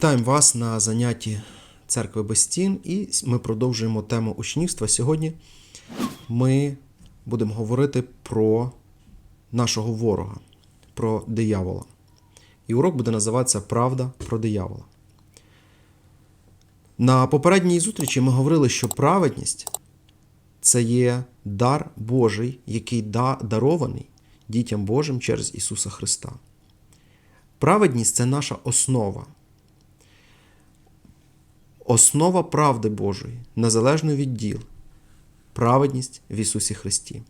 Вітаємо вас на занятті церкви без стін, і ми продовжуємо тему учнівства. Сьогодні ми будемо говорити про нашого ворога, про диявола. І урок буде називатися Правда про диявола. На попередній зустрічі ми говорили, що праведність це є дар Божий, який да- дарований дітям Божим через Ісуса Христа. Праведність це наша основа. Основа правди Божої, незалежно від діл, праведність в Ісусі Христі.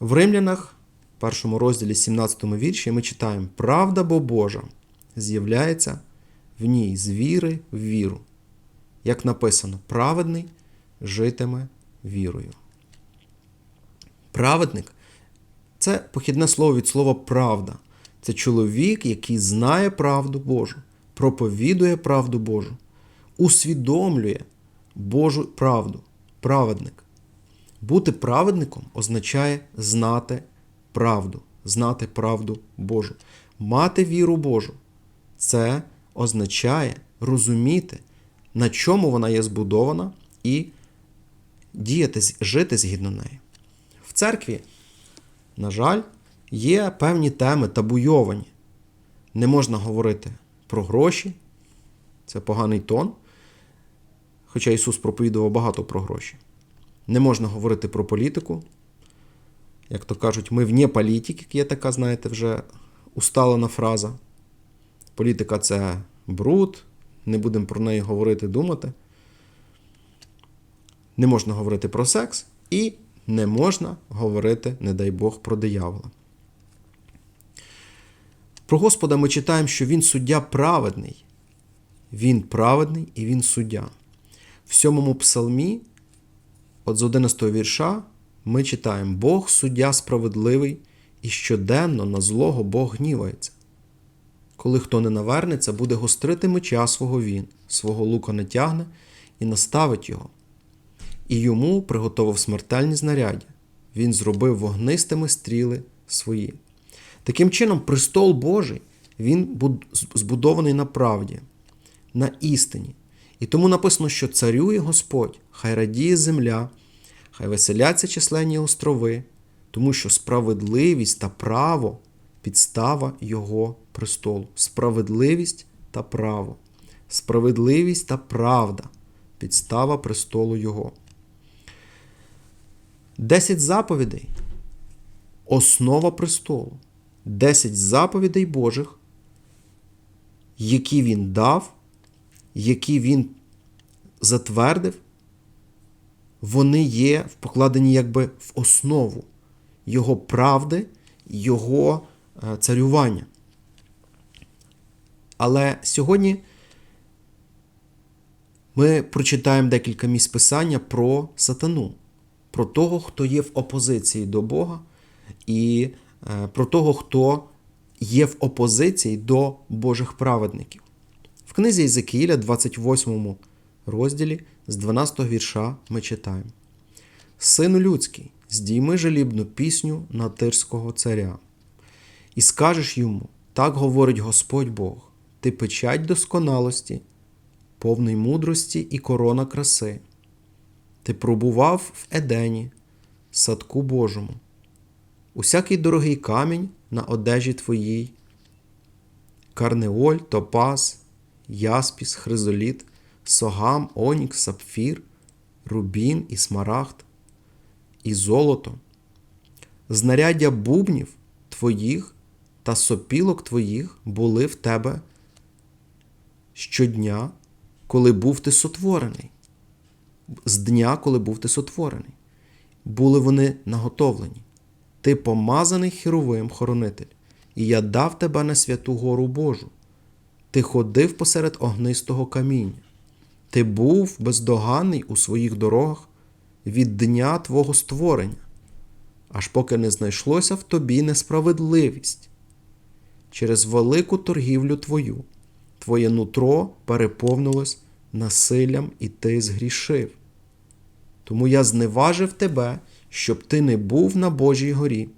В Римлянах, першому розділі 17 вірші, ми читаємо: Правда бо Божа з'являється в ній з віри в віру. Як написано, праведний житиме вірою. Праведник це похідне слово від слова правда. Це чоловік, який знає правду Божу, проповідує правду Божу, усвідомлює Божу правду, праведник. Бути праведником означає знати правду, знати правду Божу. Мати віру Божу це означає розуміти, на чому вона є збудована, і діяти, жити згідно неї. В церкві, на жаль, є певні теми табуйовані. Не можна говорити про гроші, це поганий тон. Хоча Ісус проповідував багато про гроші. Не можна говорити про політику. Як то кажуть, ми вне політики, є така, знаєте, вже усталена фраза. Політика це бруд, не будемо про неї говорити, думати. Не можна говорити про секс і не можна говорити, не дай Бог, про диявола. Про Господа ми читаємо, що Він суддя праведний. Він праведний і Він суддя. В сьомому псалмі, от з 11 вірша, ми читаємо: Бог суддя справедливий, і щоденно на злого Бог гнівається. Коли хто не навернеться, буде гострити меча свого він, свого лука не тягне і наставить його. І йому приготовив смертельні знаряддя. Він зробив вогнистими стріли свої. Таким чином, престол Божий він збудований на правді, на істині. І тому написано, що царює Господь, хай радіє земля, хай веселяться численні острови, тому що справедливість та право підстава Його престолу. Справедливість та право, справедливість та правда підстава престолу Його. Десять заповідей основа престолу. Десять заповідей Божих, які він дав, які він затвердив, вони є покладені якби в основу його правди, його царювання. Але сьогодні ми прочитаємо декілька місць писання про сатану, про того, хто є в опозиції до Бога, і про того, хто є в опозиції до Божих праведників. Книзі Єзекіїля, 28 розділі, з 12 вірша ми читаємо: Сину людський, здійми жалібну пісню на тирського царя, і скажеш йому: так говорить Господь Бог, ти печать досконалості, повний мудрості і корона краси. Ти пробував в Едені, садку Божому, усякий дорогий камінь на одежі твоїй, карнеоль, топаз, яспіс, хризоліт, согам, онікс, сапфір, рубін і смарагд, і золото, знаряддя бубнів твоїх та сопілок твоїх були в тебе щодня, коли був ти сотворений. З дня, коли був ти сотворений. Були вони наготовлені. Ти помазаний херовим хоронитель, і я дав тебе на святу гору Божу. Ти ходив посеред огнистого каміння. Ти був бездоганний у своїх дорогах від дня Твого створення, аж поки не знайшлося в тобі несправедливість. Через велику торгівлю твою, твоє нутро переповнилось насиллям, і ти згрішив. Тому я зневажив тебе, щоб ти не був на Божій горі,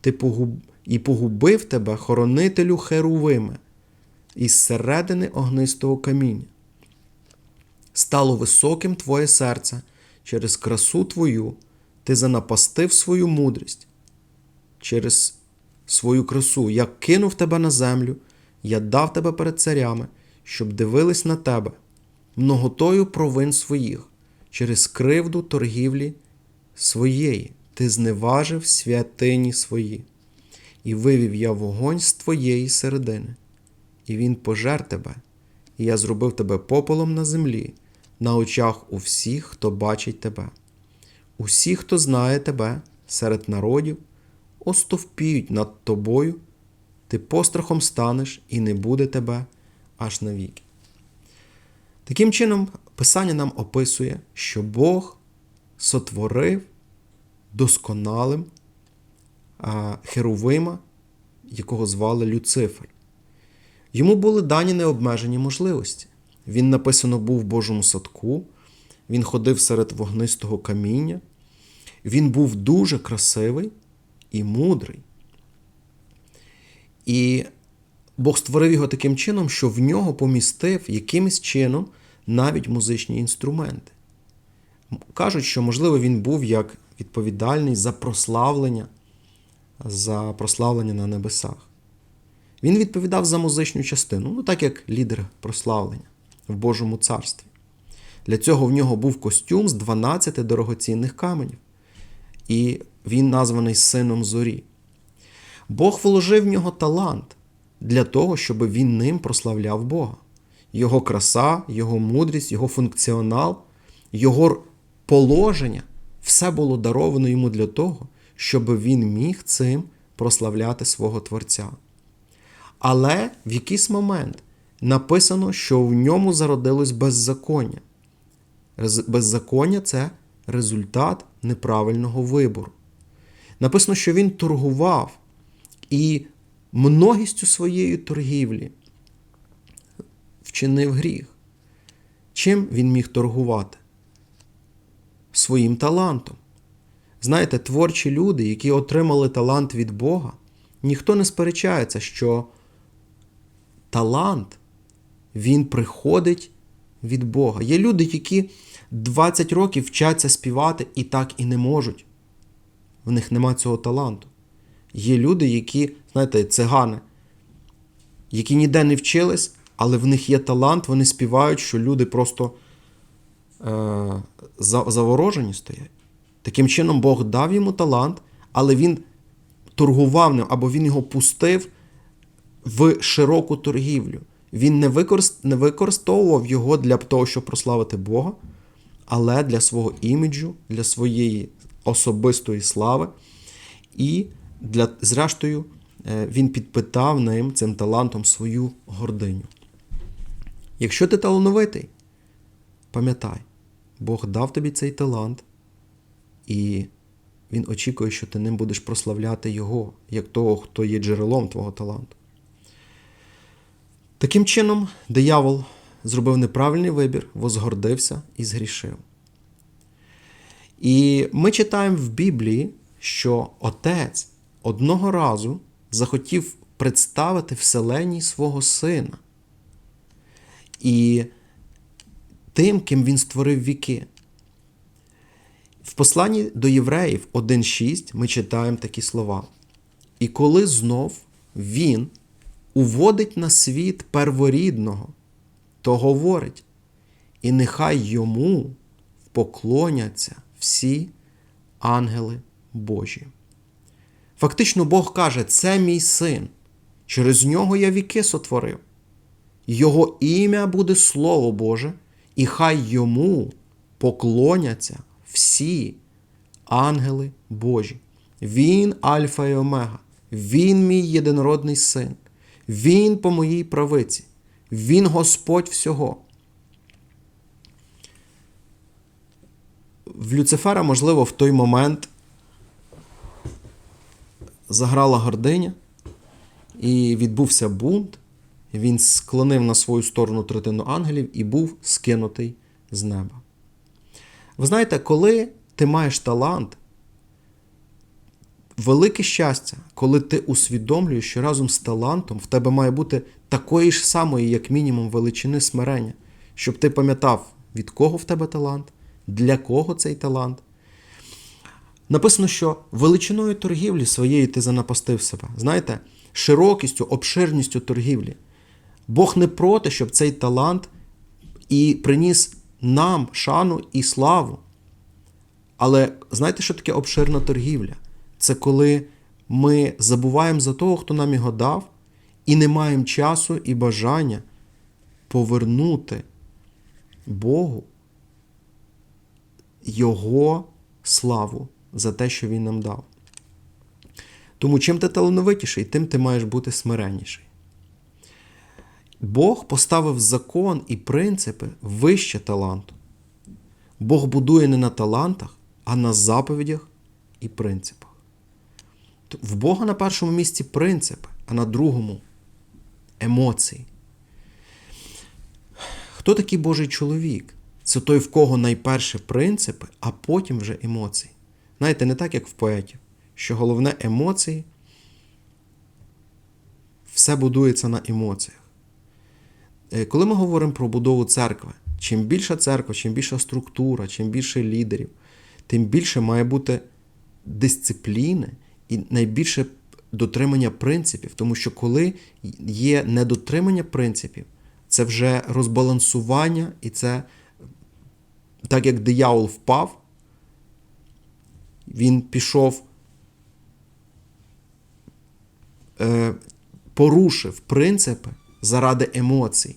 ти погуб... і погубив тебе, хоронителю Херувиме, із середини огнистого каміння. Стало високим твоє серце через красу твою, ти занапастив свою мудрість через свою красу. Я кинув тебе на землю, я дав тебе перед царями, щоб дивились на тебе, многотою провин своїх, через кривду торгівлі своєї, ти зневажив святині свої, і вивів я вогонь з твоєї середини, і він пожер тебе, і я зробив тебе попелом на землі, на очах у всіх, хто бачить тебе. Усі, хто знає тебе серед народів, остовпіють над тобою, ти пострахом станеш і не буде тебе аж навіки. Таким чином, Писання нам описує, що Бог сотворив досконалим а, Херовима, якого звали Люцифер. Йому були дані необмежені можливості. Він написано був в Божому садку, він ходив серед вогнистого каміння, він був дуже красивий і мудрий. І Бог створив його таким чином, що в нього помістив якимось чином навіть музичні інструменти. Кажуть, що, можливо, він був як відповідальний за прославлення, за прославлення на небесах. Він відповідав за музичну частину, ну так як лідер прославлення в Божому царстві. Для цього в нього був костюм з 12 дорогоцінних каменів, і він названий Сином Зорі. Бог вложив в нього талант для того, щоб він ним прославляв Бога. Його краса, його мудрість, його функціонал, його положення все було даровано йому для того, щоб він міг цим прославляти свого Творця. Але в якийсь момент написано, що в ньому зародилось беззаконня. Беззаконня це результат неправильного вибору. Написано, що він торгував і многістю своєї торгівлі вчинив гріх. Чим він міг торгувати? Своїм талантом. Знаєте, творчі люди, які отримали талант від Бога, ніхто не сперечається, що талант він приходить від Бога. Є люди, які 20 років вчаться співати і так і не можуть. В них нема цього таланту. Є люди, які, знаєте, цигани, які ніде не вчились, але в них є талант, вони співають, що люди просто е, заворожені стоять. Таким чином, Бог дав йому талант, але він торгував ним або він його пустив в широку торгівлю. Він не, використ... не використовував його для того, щоб прославити Бога, але для свого іміджу, для своєї особистої слави. І, для, зрештою, е, він підпитав ним цим талантом свою гординю. Якщо ти талановитий, пам'ятай, Бог дав тобі цей талант, і Він очікує, що ти ним будеш прославляти Його, як того, хто є джерелом твого таланту. Таким чином, диявол зробив неправильний вибір, возгордився і згрішив. І ми читаємо в Біблії, що отець одного разу захотів представити вселеній свого сина і тим, ким він створив віки. В посланні до євреїв 1.6 ми читаємо такі слова. І коли знов він уводить на світ перворідного, то говорить, і нехай йому поклоняться всі ангели Божі. Фактично, Бог каже, це мій син, через нього я віки сотворив. Його ім'я буде Слово Боже, і хай йому поклоняться всі ангели Божі. Він Альфа і Омега, Він мій єдинородний син, Він по моїй правиці, Він Господь всього. В Люцифера, можливо, в той момент заграла гординя, і відбувся бунт. Він склонив на свою сторону третину ангелів і був скинутий з неба. Ви знаєте, коли ти маєш талант, велике щастя, коли ти усвідомлюєш, що разом з талантом в тебе має бути такої ж самої, як мінімум, величини смирення, щоб ти пам'ятав, від кого в тебе талант, для кого цей талант. Написано, що величиною торгівлі своєї ти занапастив себе. Знаєте, широкістю, обширністю торгівлі. Бог не проти, щоб цей талант і приніс нам шану і славу. Але знаєте, що таке обширна торгівля? Це коли ми забуваємо за того, хто нам його дав, і не маємо часу і бажання повернути Богу Його славу за те, що Він нам дав. Тому чим ти талановитіший, тим ти маєш бути смиренніший. Бог поставив закон і принципи вище таланту. Бог будує не на талантах, а на заповідях і принципах. В Бога на першому місці принципи, а на другому емоції. Хто такий Божий чоловік? Це той, в кого найперше принципи, а потім вже емоції. Знаєте, не так, як в поетів, що головне емоції, все будується на емоціях. Е, Коли ми говоримо про будову церкви, чим більша церква, чим більша структура, чим більше лідерів, тим більше має бути дисципліни і найбільше дотримання принципів. Тому що коли є недотримання принципів, це вже розбалансування, і це так як диявол впав, він пішов, е, порушив принципи заради емоцій.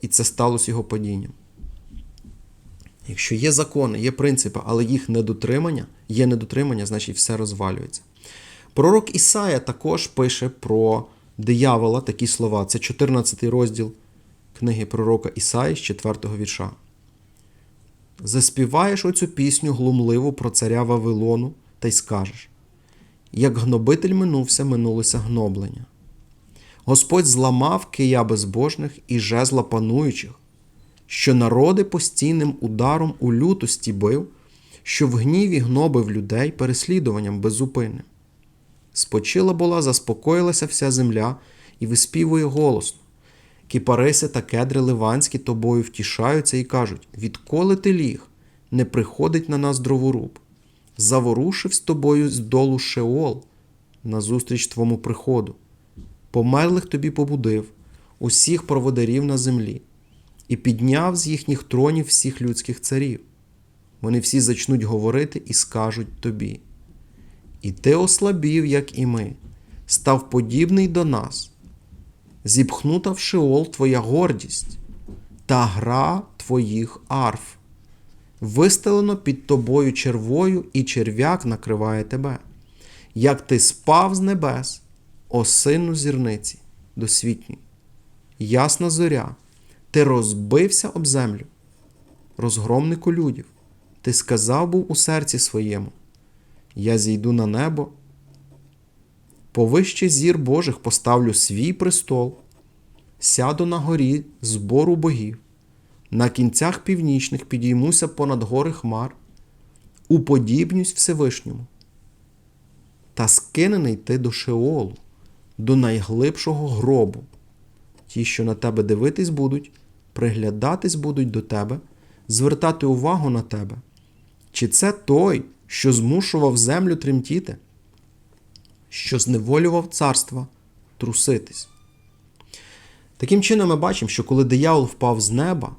І це сталося його падінням. Якщо є закони, є принципи, але їх недотримання, є недотримання, значить все розвалюється. Пророк Ісая також пише про диявола такі слова. Це 14 розділ книги пророка Ісаї з 4 вірша. Заспіваєш оцю пісню глумливу про царя Вавилону та й скажеш: як гнобитель минувся, минулося гноблення. Господь зламав кия безбожних і жезла пануючих, що народи постійним ударом у лютості бив, що в гніві гнобив людей переслідуванням безупинним. Спочила була, заспокоїлася вся земля і виспівує голосно. Кіпариси та кедри ливанські тобою втішаються і кажуть: відколи ти ліг, не приходить на нас дроворуб. Заворушив з тобою з долу Шеол назустріч твому приходу. Померлих тобі побудив, усіх проводарів на землі, і підняв з їхніх тронів всіх людських царів. Вони всі зачнуть говорити і скажуть тобі. І ти ослабів, як і ми, став подібний до нас. Зіпхнута в шеол твоя гордість та гра твоїх арф. Вистелено під тобою червою, і черв'як накриває тебе. Як ти спав з небес, о сину зірниці досвітній, ясна зоря, ти розбився об землю, розгромнику людів, ти сказав був у серці своєму: Я зійду на небо, повище зір Божих поставлю свій престол, сяду на горі збору богів, на кінцях північних підіймуся понад гори хмар, уподібнюсь Всевишньому. Та скинений ти до Шеолу, до найглибшого гробу. Ті, що на тебе дивитись будуть, приглядатись будуть до тебе, звертати увагу на тебе. Чи це той, що змушував землю тремтіти, що зневолював царства труситись? Таким чином, ми бачимо, що коли диявол впав з неба,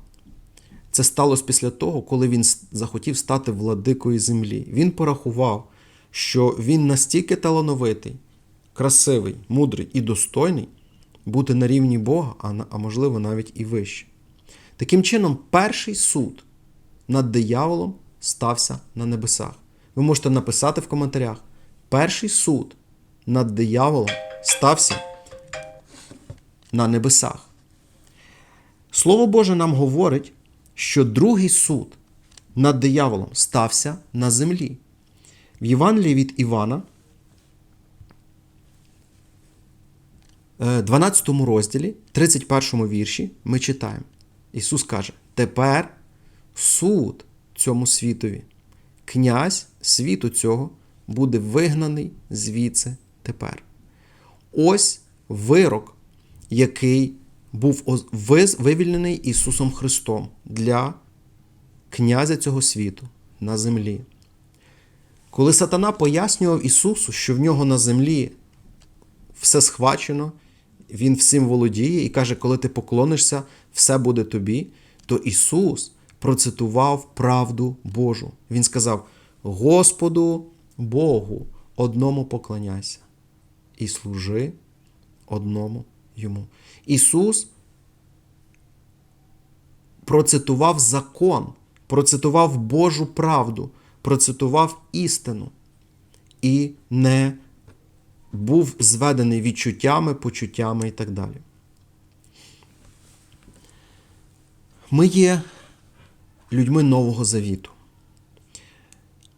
це сталося після того, коли він захотів стати владикою землі. Він порахував, що він настільки талановитий, красивий, мудрий і достойний бути на рівні Бога, а, можливо навіть і вище. Таким чином, перший суд над дияволом стався на небесах. Ви можете написати в коментарях: перший суд над дияволом стався на небесах. Слово Боже нам говорить, що другий суд над дияволом стався на землі. В Євангелії від Івана, 12 розділі, 31 вірші, ми читаємо. Ісус каже: Тепер суд цьому світові, князь світу цього буде вигнаний звідси тепер. Ось вирок, який був вивільнений Ісусом Христом для князя цього світу на землі. Коли сатана пояснював Ісусу, що в нього на землі все схвачено, Він всім володіє і каже, коли ти поклонишся, все буде тобі, то Ісус процитував правду Божу. Він сказав: Господу Богу одному поклоняйся і служи одному йому. Ісус процитував закон, процитував Божу правду, процитував істину і не був зведений відчуттями, почуттями і так далі. Ми є людьми Нового Завіту.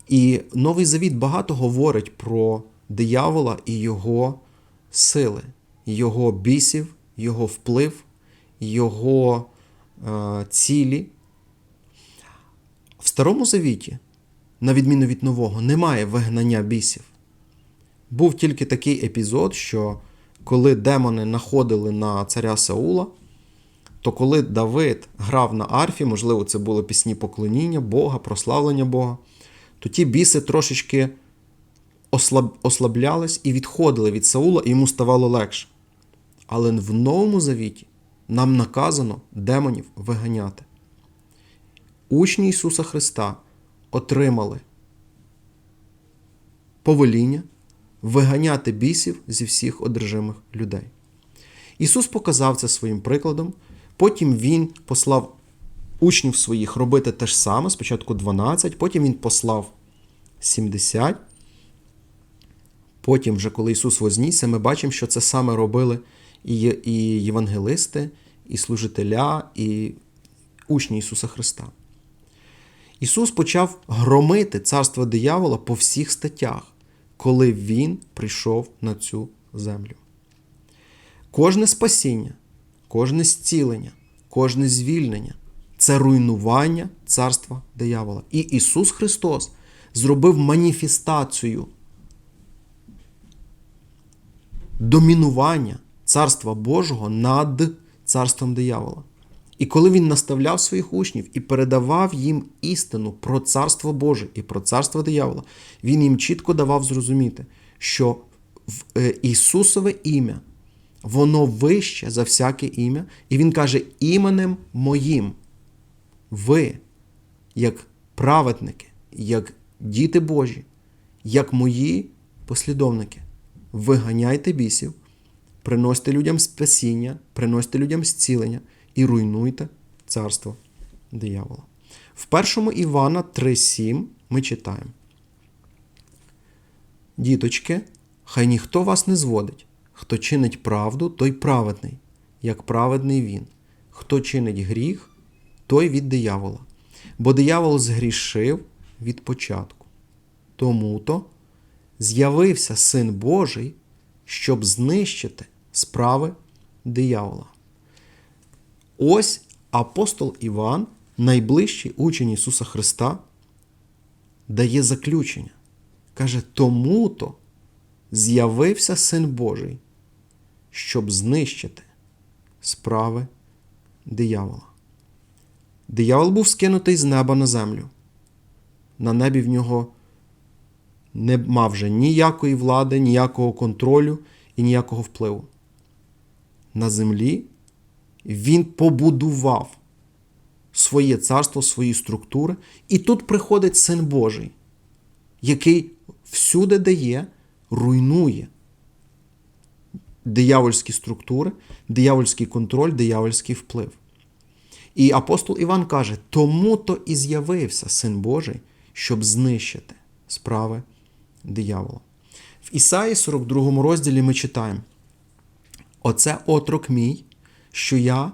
І Новий Завіт багато говорить про диявола і його сили, його бісів, його вплив, його е, цілі. В Старому Завіті, на відміну від нового, немає вигнання бісів. Був тільки такий епізод, що коли демони находили на царя Саула, то коли Давид грав на арфі, можливо, це були пісні поклоніння Бога, прославлення Бога, то ті біси трошечки ослаб... ослаблялись і відходили від Саула, і йому ставало легше. Але в Новому Завіті нам наказано демонів виганяти. Учні Ісуса Христа отримали повеління виганяти бісів зі всіх одержимих людей. Ісус показав це своїм прикладом, потім Він послав учнів своїх робити те ж саме, спочатку 12, потім Він послав 70. Потім, вже коли Ісус вознісся, ми бачимо, що це саме робили і, і євангелисти, і служителя, і учні Ісуса Христа. Ісус почав громити царство диявола по всіх статтях, коли Він прийшов на цю землю. Кожне спасіння, кожне зцілення, кожне звільнення це руйнування царства диявола. І Ісус Христос зробив маніфестацію домінування Царства Божого над царством диявола. І коли він наставляв своїх учнів і передавав їм істину про царство Боже і про царство диявола, він їм чітко давав зрозуміти, що в е, Ісусове ім'я воно вище за всяке ім'я, і Він каже: іменем моїм ви, як праведники, як діти Божі, як мої послідовники, виганяйте бісів, приносьте людям спасіння, приносьте людям зцілення і руйнуйте царство диявола. В 1 Івана 3,7 ми читаємо. Діточки, хай ніхто вас не зводить. Хто чинить правду, той праведний, як праведний він. Хто чинить гріх, той від диявола. Бо диявол згрішив від початку. Тому то з'явився Син Божий, щоб знищити справи диявола. Ось апостол Іван, найближчий учень Ісуса Христа, дає заключення. Каже, тому-то з'явився Син Божий, щоб знищити справи диявола. Диявол був скинутий з неба на землю. На небі в нього не мав вже ніякої влади, ніякого контролю і ніякого впливу. На землі він побудував своє царство, свої структури, і тут приходить Син Божий, який всюди дає, руйнує диявольські структури, диявольський контроль, диявольський вплив. І апостол Іван каже: тому то і з'явився Син Божий, щоб знищити справи диявола. В Ісаї 42 розділі ми читаємо: Оце отрок мій, що я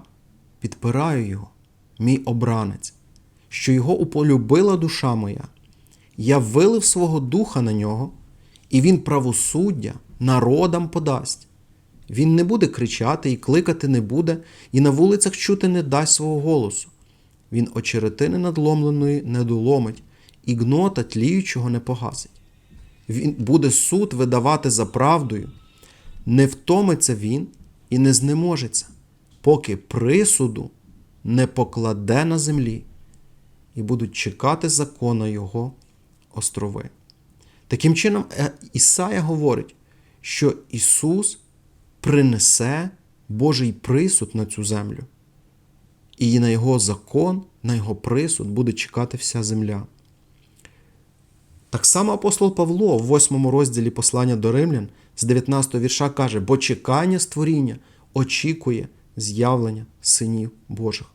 підпираю його, мій обранець, що його уполюбила душа моя. Я вилив свого духа на нього, і він правосуддя народам подасть. Він не буде кричати і кликати не буде, і на вулицях чути не дасть свого голосу. Він очеретини надломленої не доломить, і гнота тліючого не погасить. він буде суд видавати за правдою, не втомиться він і не знеможеться, поки присуду не покладе на землі, і будуть чекати закона Його острови. Таким чином, е, Ісая говорить, що Ісус принесе Божий присуд на цю землю. І на Його закон, на Його присуд буде чекати вся земля. Так само апостол Павло в 8 розділі послання до римлян з 19 вірша каже: бо чекання створіння очікує з'явлення синів Божих.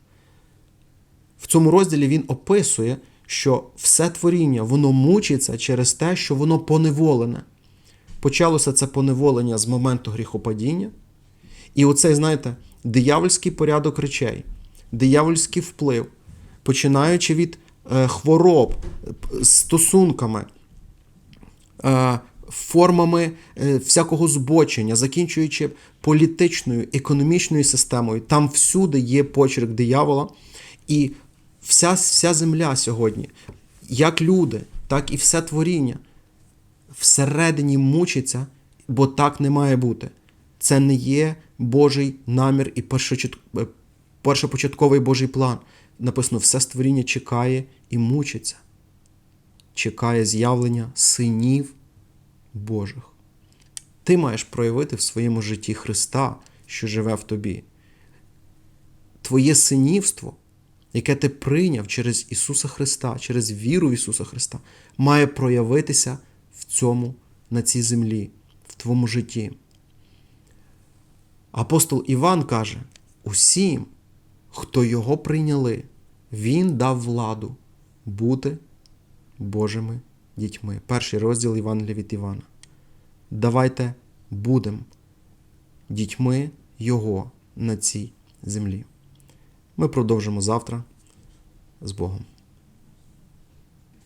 В цьому розділі він описує, що все творіння воно мучиться через те, що воно поневолене. Почалося це поневолення з моменту гріхопадіння. І оцей, знаєте, диявольський порядок речей, диявольський вплив, починаючи від е, хвороб, е, стосунками, е, формами е, всякого збочення, закінчуючи політичною, економічною системою, там всюди є почерк диявола. І вся, вся земля сьогодні, як люди, так і все творіння, всередині мучиться, бо так не має бути. Це не є Божий намір і е, першопочатковий Божий план. Написано, все створіння чекає і мучиться. Чекає з'явлення синів Божих. Ти маєш проявити в своєму житті Христа, що живе в тобі. Твоє синівство, яке ти прийняв через Ісуса Христа, через віру в Ісуса Христа, має проявитися в цьому, на цій землі, в твоєму житті. Апостол Іван каже: усім, хто його прийняли, Він дав владу бути Божими дітьми. Перший розділ Євангелія від Івана. Давайте будемо дітьми Його на цій землі. Ми продовжимо завтра з Богом.